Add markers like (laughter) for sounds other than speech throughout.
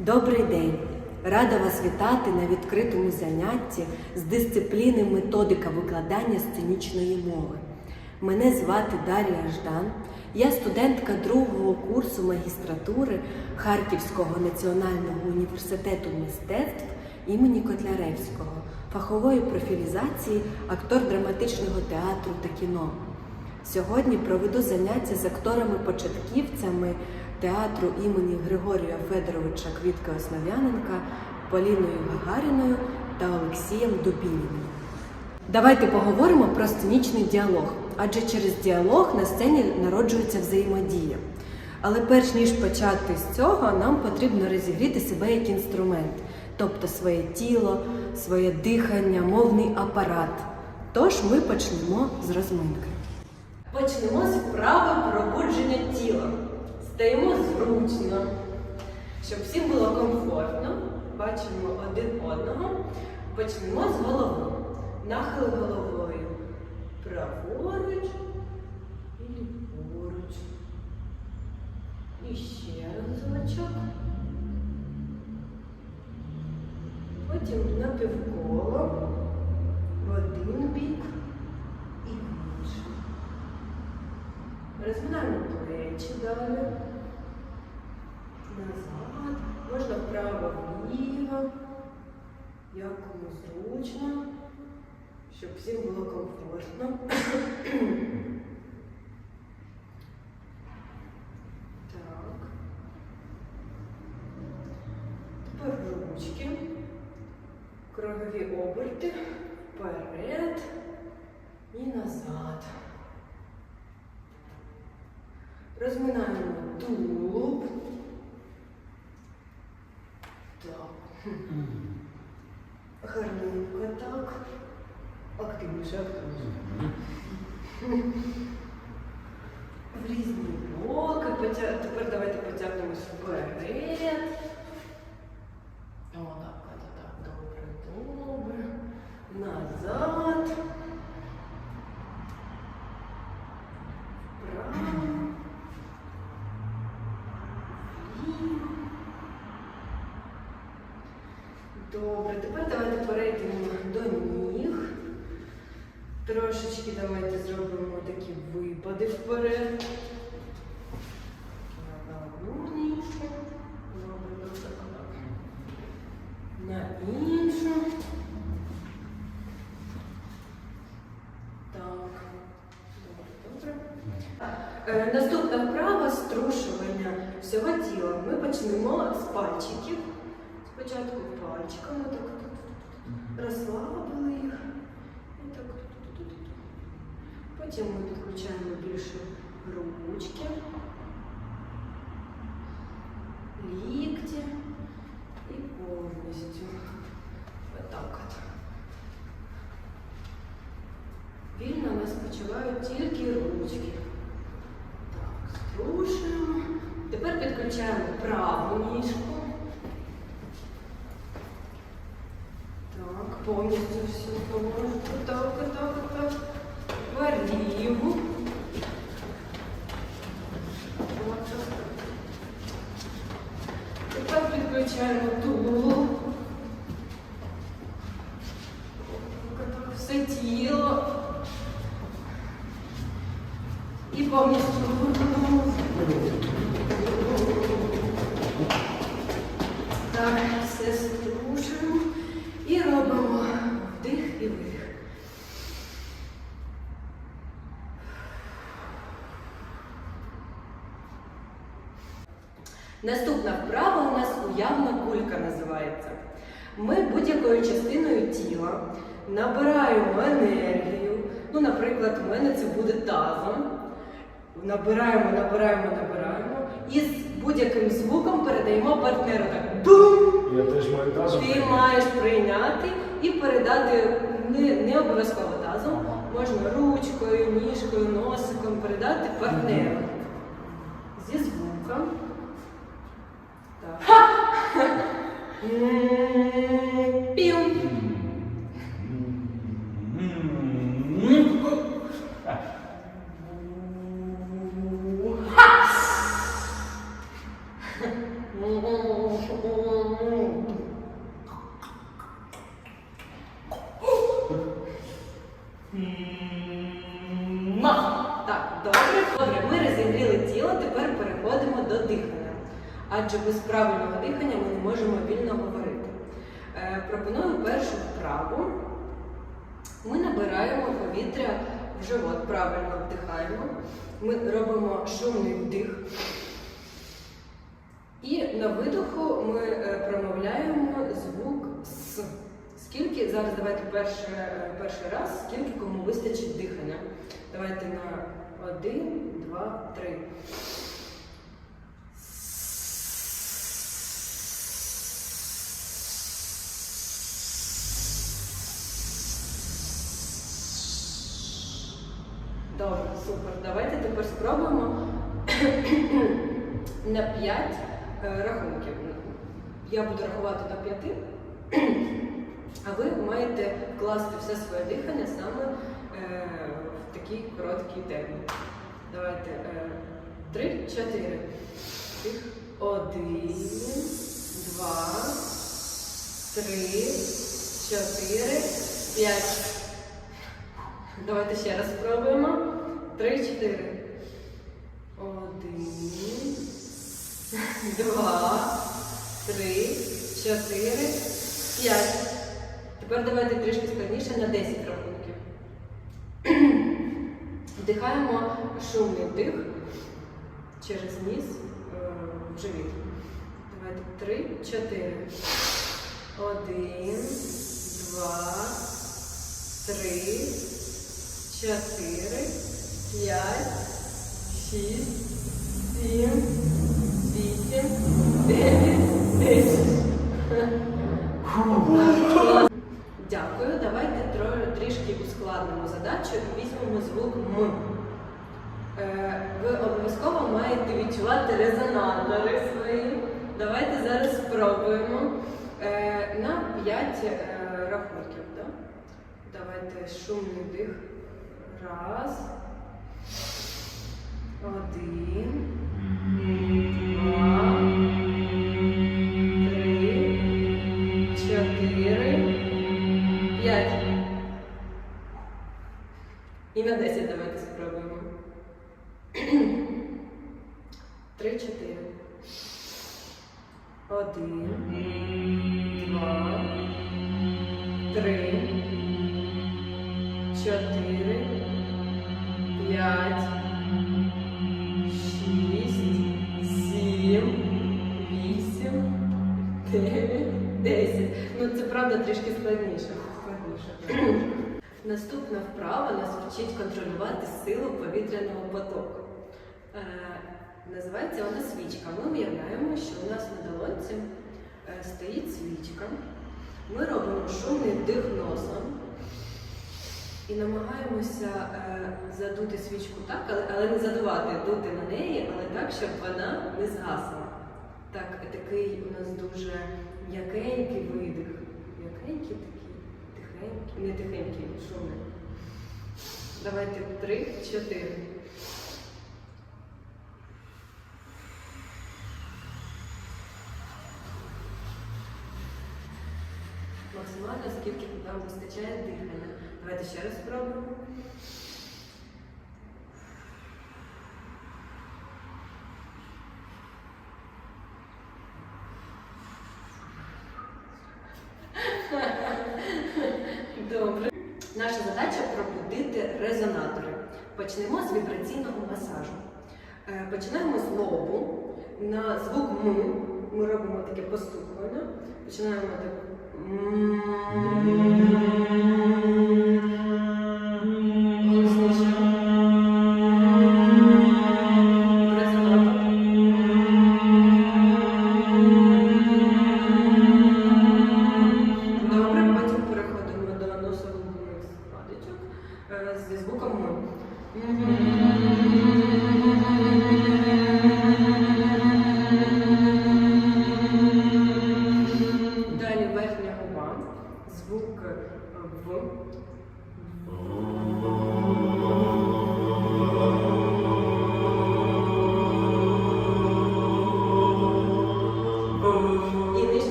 Добрий день! Рада вас вітати на відкритому занятті з дисципліни методика викладання сценічної мови. Мене звати Дар'я Ждан. Я студентка другого курсу магістратури Харківського національного університету мистецтв імені Котляревського, фахової профілізації актор драматичного театру та кіно. Сьогодні проведу заняття з акторами-початківцями театру імені Григорія Федоровича Квітка Основ'яненка, Поліною Гагаріною та Олексієм Дубініним. Давайте поговоримо про сценічний діалог, адже через діалог на сцені народжується взаємодія. Але перш ніж почати з цього, нам потрібно розігріти себе як інструмент, тобто своє тіло, своє дихання, мовний апарат. Тож ми почнемо з розминки. Почнемо з вправи пробудження тіла. Стаємо зручно, щоб всім було комфортно. Бачимо один одного. Почнемо з голови. Нахил головою. Праворуч і ліворуч. І ще разочок. Потім напівколо в один бік і в інший. Розминаємо плечі далі. Назад. Можна вправо вліво. Як зручно, щоб всім було комфортно. Так. Тепер ручки. Кругові оберти. Вперед і назад. Розминаємо тулуб. Так. Гарненько так. Активніше, активніше. В різні боки. Потя- Тепер давайте потягнемось вперед. О, так, так, так, добре, добре. Назад. Вправо. Вліво. Добре, тепер давайте перейдемо до ніг. Трошечки давайте зробимо такі випади вперед. Більше ручки, лікті і повністю. Отак от. Вільно у нас почувають тільки ручки. Так, струшуємо. Тепер підключаємо праву ніжку. Так, повністю всю поможу. Так, так, так. Вліву. Отак. Так, Все тіло. І повністю. Так, все струшуємо і робимо вдих і видих. Наступна вправа у нас уявна кулька називається. Ми будь-якою частиною тіла набираємо енергію. Ну, наприклад, у мене це буде тазом. Набираємо, набираємо, набираємо. І з будь-яким звуком передаємо партнеру так бум! Я теж маю тазом. Ти маєш прийняти і передати не, не обов'язково тазом, можна ручкою, ніжкою, носиком передати партнеру. Зі звуком. Так. М, Пів. М, Так, добре, добре. Ми розігріли тіло, тепер переходимо до дихання. Адже без правильного дихання ми не можемо вільно говорити. Е, пропоную першу вправу. Ми набираємо повітря в живот, правильно вдихаємо. Ми робимо шумний вдих. І на видоху ми е, промовляємо звук С. Скільки, зараз давайте перше, е, перший раз, скільки кому вистачить дихання. Давайте на один, два, три. Добре, супер. Давайте тепер спробуємо (clears throat) на 5 рахунків. Я буду рахувати до 5, (clears throat) а ви маєте вкласти все своє дихання саме е, в такий короткий термін. Давайте е, 3, 4. Один, два, три, чотири, п'ять. Давайте ще раз спробуємо. Три, чотири. Один, два, три, чотири, п'ять. Тепер давайте трішки складніше на 10 рахунків. (clears throat) Вдихаємо шумний вдих через ніс е, в живіт. Давайте три, чотири. Один, два, три, чотири, п'ять, шість, сім, вісім, дев'ять, десять. (laughs) Дякую. Давайте трішки ускладнимо задачу і візьмемо звук М. Е, Ви обов'язково маєте відчувати резонатори свої. Давайте зараз спробуємо Е, на 5 рахунків. Да? Давайте шумний дих. Раз. Один. Називається вона свічка. Ми уявляємо, що у нас на долонці е, стоїть свічка. Ми робимо шумний вдих носом і намагаємося е, задути свічку так, але не задувати, дути на неї, але так, щоб вона не згасла. Так, такий у нас дуже м'якенький видих. М'якенький такий, тихенький, не тихенький, шумний. Давайте три, чотири. Максимально, нам вистачає дихання. Давайте ще раз спробуємо. Добре. Наша задача пробудити резонатори. Почнемо з вібраційного масажу. Е, Починаємо з лобу. На звук М ми робимо таке постукування. Починаємо так. Thank you.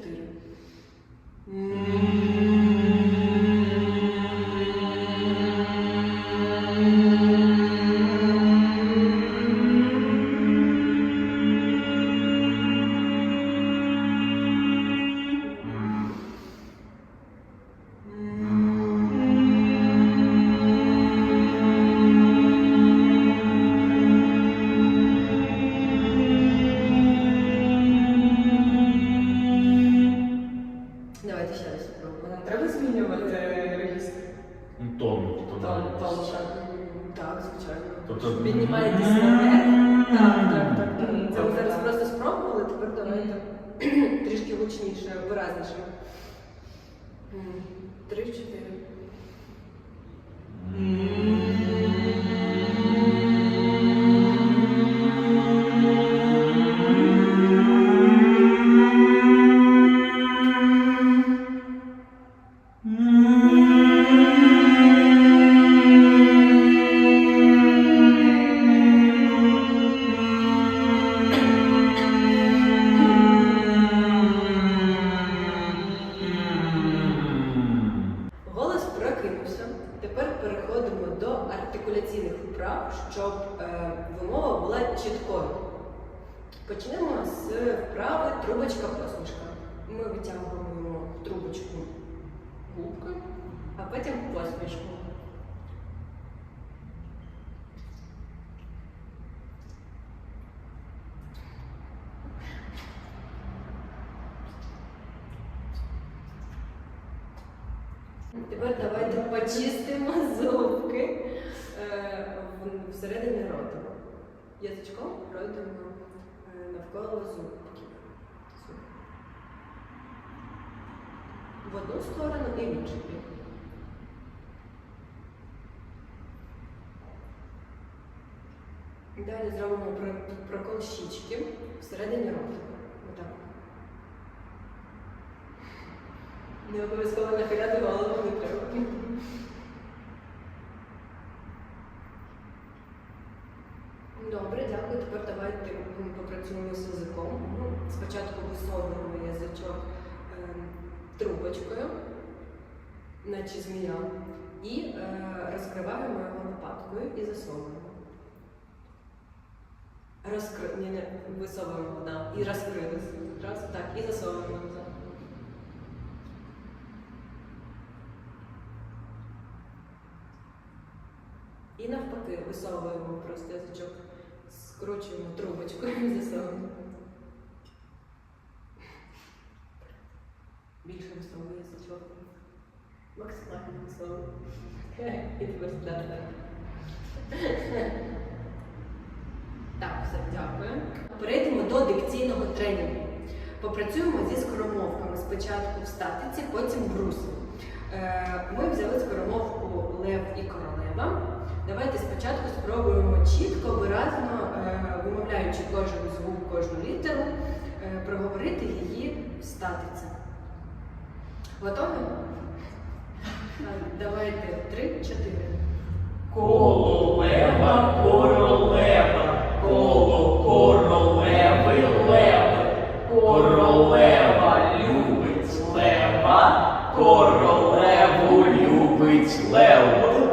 4. Тепер давайте почистимо зубки е, всередині рота. Язичком пройдемо навколо зубків. В одну сторону і в іншу. Далі зробимо прокол щічки всередині рота. Отак. Не обов'язково нахиляти голову не треба. Добре, дякую. Тепер давайте попрацюємо з язиком. Ну, Спочатку висовуємо язичок ем, трубочкою, наче змія, і е, розкриваємо його лопаткою і засовуємо. Розкри... Ні, не висовуємо, да. і розкрили. Раз, так, і засовуємо назад. І висовуємо просто язичок, скручуємо трубочкою (laughs) і засовуємо. Більше висовуємо язичок. Максимально висовуємо. (laughs) І тепер сюди, так. (laughs) Так, все, дякую. Перейдемо до дикційного тренінгу. Попрацюємо зі скоромовками. Спочатку в статиці, потім в руслі. Е, Ми взяли скоромовку Лев і королева. Давайте спочатку спробуємо чітко, виразно, е, вимовляючи кожен звук, кожну літеру, е, проговорити її в статиці. Готові? Давайте три-чотири. Кололева, королева, коло королеви лева, королева любить лева, королеву любить лева.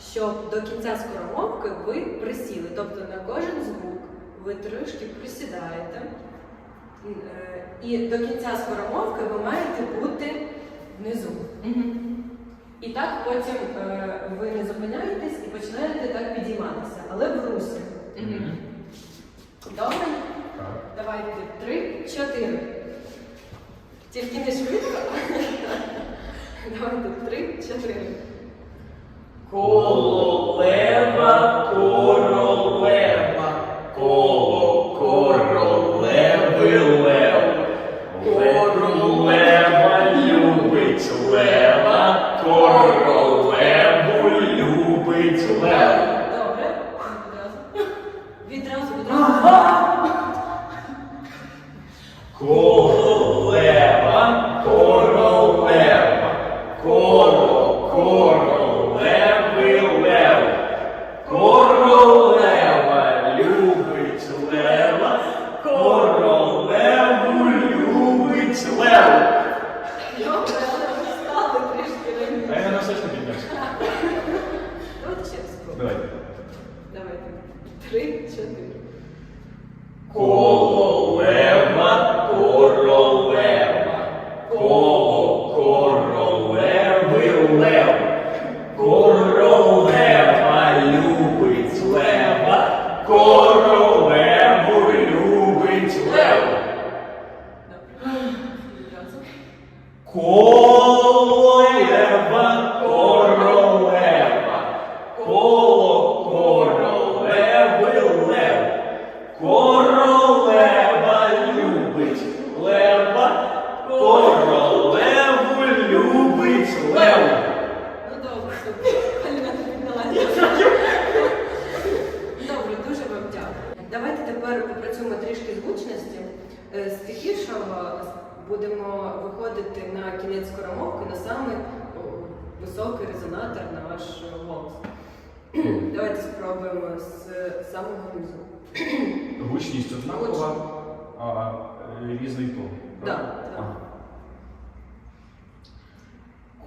щоб до кінця скоромовки ви присіли. Тобто на кожен звук ви трошки присідаєте. І е, до кінця скоромовки ви маєте бути внизу. І так потім е, ви не зупиняєтесь і починаєте так підійматися, але в русі. Добре? Давайте три, чотири. Тільки не швидко. (laughs) Давайте три, чотири. Королева, королева, коло королеви лев, королева любить лева, королеву любить лева.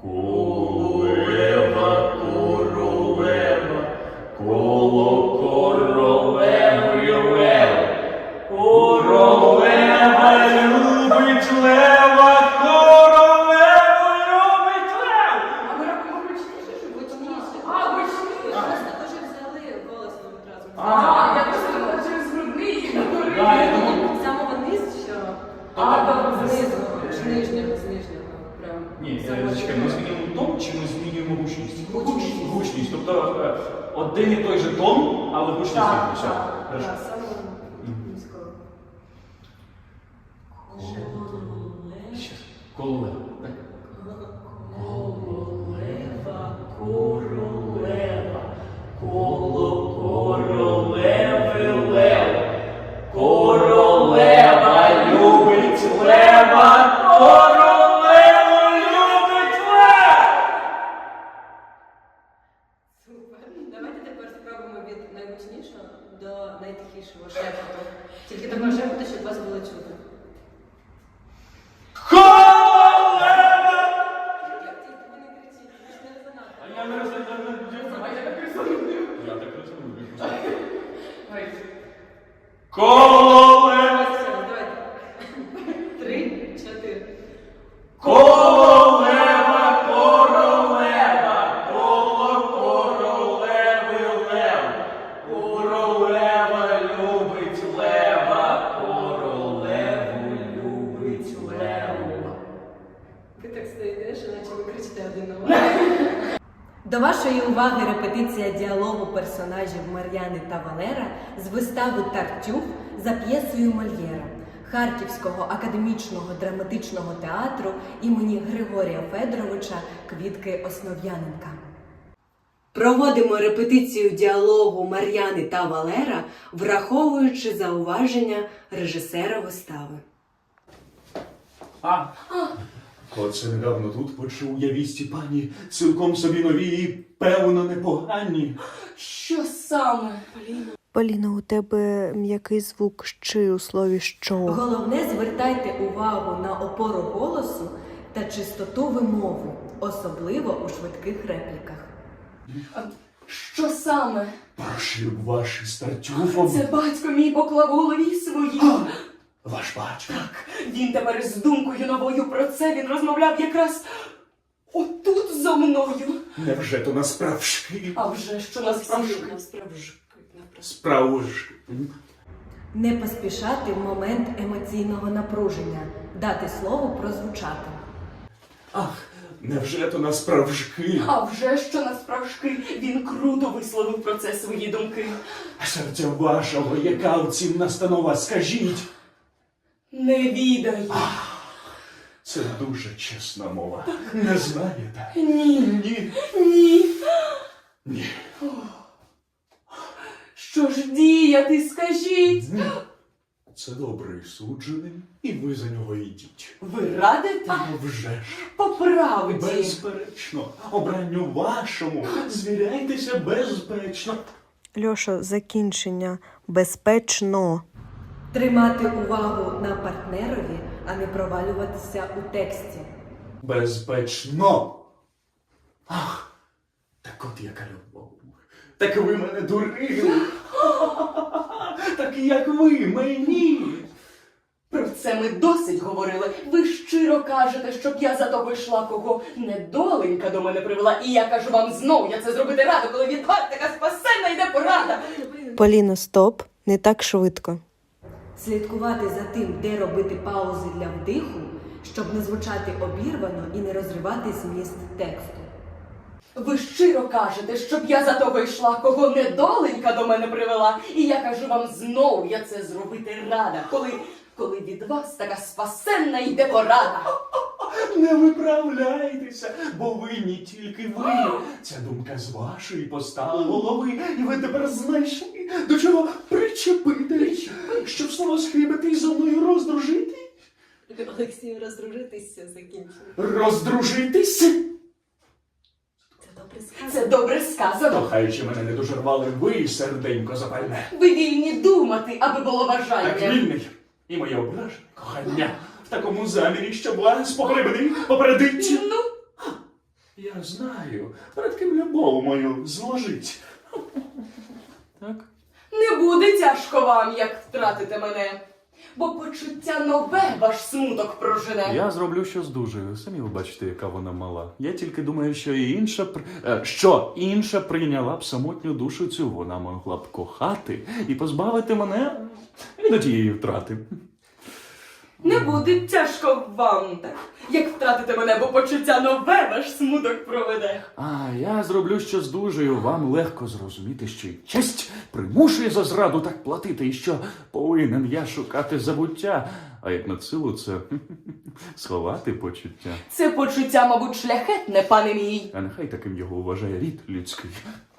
哦。тривала репетиція діалогу персонажів Мар'яни та Валера з вистави Тартюх за п'єсою Мольєра Харківського академічного драматичного театру імені Григорія Федоровича Квітки Основ'яненка. Проводимо репетицію діалогу Мар'яни та Валера, враховуючи зауваження режисера вистави. А. а. Оце недавно тут почув я вісті пані, цілком собі нові і певно непогані. Що саме? Поліна, у тебе м'який звук щи у слові що. Головне, звертайте увагу на опору голосу та чистоту вимови, особливо у швидких репліках. Що саме? Про шлюб ваш із Тартюфом. Це батько мій поклав у голові своїй. Ваш батько. Він тепер з думкою новою про це він розмовляв якраз отут зо мною. Невже то насправжки? А вже що насправді. Справжки. Не поспішати в момент емоційного напруження, дати слову прозвучати. Ах, невже то насправжки? А вже що насправжки він круто висловив про це свої думки. Серця вашого, яка в цім настанова, скажіть. Не відаю. Це дуже чесна мова. Не знаєте? Ні, Ні. ні. Ні. Що ж діяти, скажіть? Ні. Це добрий суджений, і ви за нього йдіть. Ви радите? А вже ж. По правді. Безперечно, обранню вашому. Звіряйтеся безпечно. Льоша, закінчення безпечно. Тримати увагу на партнерові, а не провалюватися у тексті. Безпечно. Ах, так от яка любов. Так ви мене дурили. (laughs) Так як ви мені. Про це ми досить говорили. Ви щиро кажете, щоб я за того йшла, кого недоленька до мене привела. І я кажу вам знов, я це зробити рада, коли від вас така спасенна йде порада. Поліна, стоп, не так швидко. Слідкувати за тим, де робити паузи для вдиху, щоб не звучати обірвано і не розривати зміст тексту. Ви щиро кажете, щоб я за того йшла, кого недоленька до мене привела. І я кажу вам знову, я це зробити рада, коли, коли від вас така спасенна йде порада. Не виправляйтеся, бо винні тільки ви. Ця думка з вашої постала голови, і ви тепер знайшли, до чого причепитись, щоб слово схибити і зо мною роздружити. Олексію, роздружитися закінчили. Роздружитися? Це добре сказано. Кохаючи мене не дуже рвали ви, серденько запальне. Ви вільні думати, аби було Так бажання. вільний. І моє ображене кохання в такому замірі, щоб вас погребний попередить. Ну, Я знаю, перед ким любов мою зложить. Так? не буде тяжко вам, як втратите мене. Бо почуття нове ваш смуток прожене. я зроблю що здужую. Самі ви бачите, яка вона мала. Я тільки думаю, що і інша пр... е, що інша прийняла б самотню душу цю. Вона могла б кохати і позбавити мене від тієї втрати. Не буде тяжко вам так, як втратите мене, бо почуття нове ваш смуток проведе. А я зроблю що здужую. Вам легко зрозуміти, що й честь примушує за зраду так платити, і що повинен я шукати забуття. А як на силу це (laughs) сховати почуття. Це почуття, мабуть, шляхетне, пане мій. А нехай таким його вважає рід людський.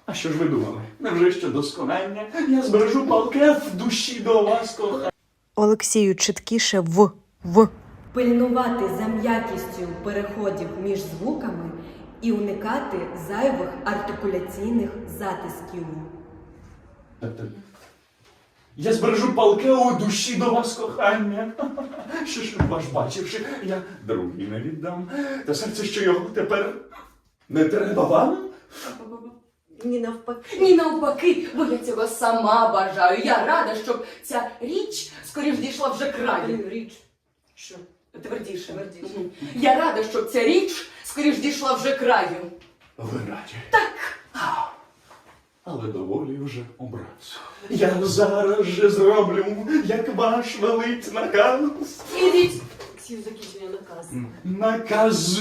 А що ж ви думали? Невже що досконання? Я збережу палке в душі до вас, кохання. Олексію, чіткіше в. В. Пильнувати за м'якістю переходів між звуками і уникати зайвих артикуляційних затисків. Так. Я збережу палке у душі до вас, кохання. (laughs) Що ж ваш бачивши, я другий не віддам. Та серце, що його тепер не треба вам? Ні, навпаки. Ні, навпаки, бо я цього сама бажаю. Я рада, щоб ця річ скоріш дійшла вже краю. Річ. Що? Твердіше. Твердіше. Мгм. Я рада, щоб ця річ скоріш дійшла вже краю. Ви раді. Так. Але доволі вже образ. Я зараз же зроблю, як ваш велить наказ. Ідіть. Олексію, закінчення наказу. Наказ.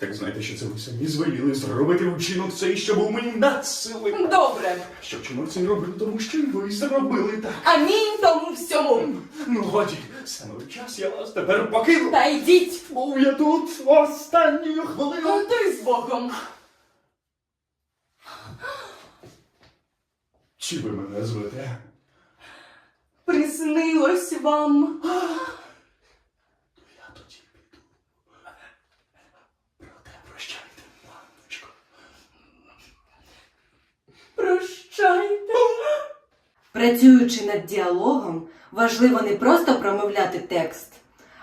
Так знаєте, що це ви самі звеліли зробити вчинок цей, що був мені надсили. Добре. Що вчинок цей робив, тому що й ви зробили так. Амінь тому всьому. Ну, годі, саме час я вас тепер покину. Та йдіть. Був я тут останню хвилину. А ти з Богом. Чи ви мене звете? Приснилось вам. Працюючи над діалогом, важливо не просто промовляти текст,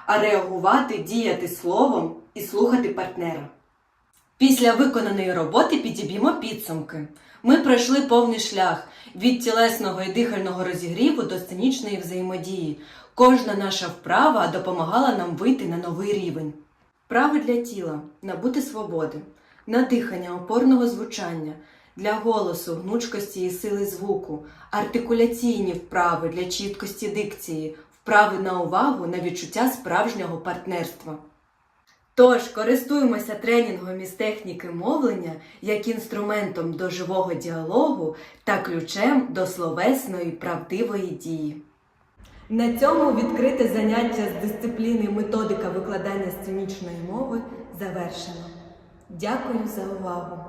а реагувати, діяти словом і слухати партнера. Після виконаної роботи підіб'ємо підсумки. Ми пройшли повний шлях від тілесного і дихального розігріву до сценічної взаємодії. Кожна наша вправа допомагала нам вийти на новий рівень. Вправи для тіла набути свободи, на дихання опорного звучання, для голосу, гнучкості і сили звуку, артикуляційні вправи для чіткості дикції, вправи на увагу на відчуття справжнього партнерства. Тож користуємося тренінгом із техніки мовлення як інструментом до живого діалогу та ключем до словесної правдивої дії. На цьому відкрите заняття з дисципліни методика викладання сценічної мови завершено. Дякую за увагу!